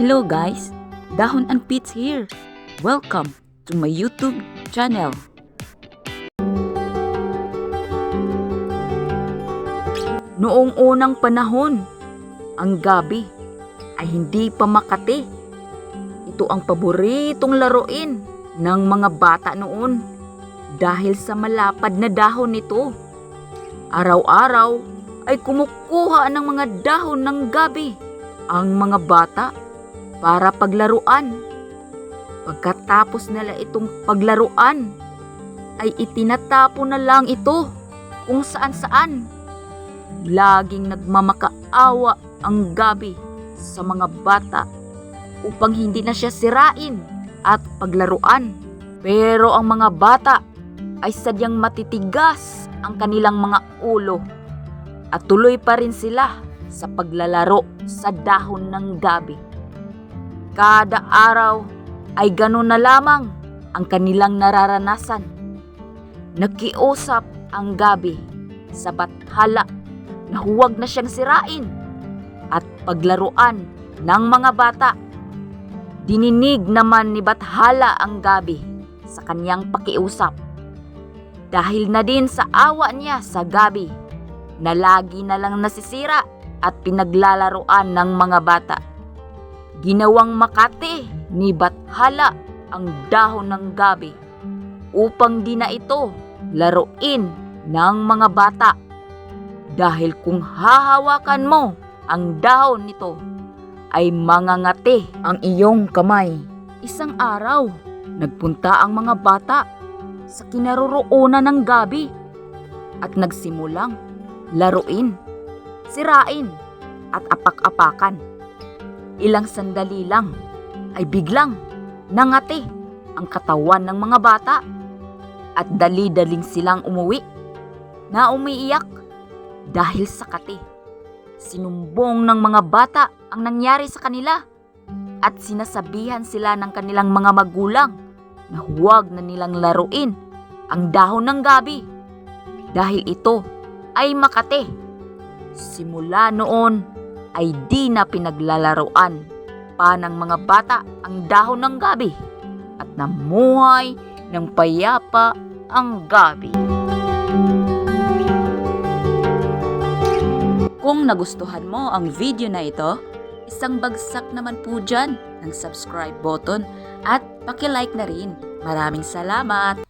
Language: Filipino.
Hello guys, Dahon and Pits here. Welcome to my YouTube channel. Noong unang panahon, ang gabi ay hindi pa makati. Ito ang paboritong laruin ng mga bata noon dahil sa malapad na dahon nito. Araw-araw ay kumukuha ng mga dahon ng gabi ang mga bata para paglaruan. Pagkatapos nila itong paglaruan, ay itinatapon na lang ito kung saan-saan. Laging nagmamakaawa ang gabi sa mga bata upang hindi na siya sirain at paglaruan. Pero ang mga bata ay sadyang matitigas ang kanilang mga ulo at tuloy pa rin sila sa paglalaro sa dahon ng gabi. Kada araw ay ganun na lamang ang kanilang nararanasan. Nakiusap ang gabi sa bathala na huwag na siyang sirain at paglaruan ng mga bata. Dininig naman ni Bathala ang gabi sa kanyang pakiusap. Dahil na din sa awa niya sa gabi na lagi na lang nasisira at pinaglalaroan ng mga bata. Ginawang makati ni Bathala ang dahon ng gabi upang di na ito laruin ng mga bata. Dahil kung hahawakan mo ang dahon nito, ay mangangati ang iyong kamay. Isang araw, nagpunta ang mga bata sa kinaroroonan ng gabi at nagsimulang laruin, sirain at apak-apakan. Ilang sandali lang ay biglang nangati ang katawan ng mga bata at dali-daling silang umuwi na umiiyak dahil sa kati. Sinumbong ng mga bata ang nangyari sa kanila at sinasabihan sila ng kanilang mga magulang na huwag na nilang laruin ang dahon ng gabi dahil ito ay makate. Simula noon ay di na pinaglalaroan pa ng mga bata ang dahon ng gabi at namuhay ng payapa ang gabi. Kung nagustuhan mo ang video na ito, isang bagsak naman po dyan ng subscribe button at pakilike na rin. Maraming salamat!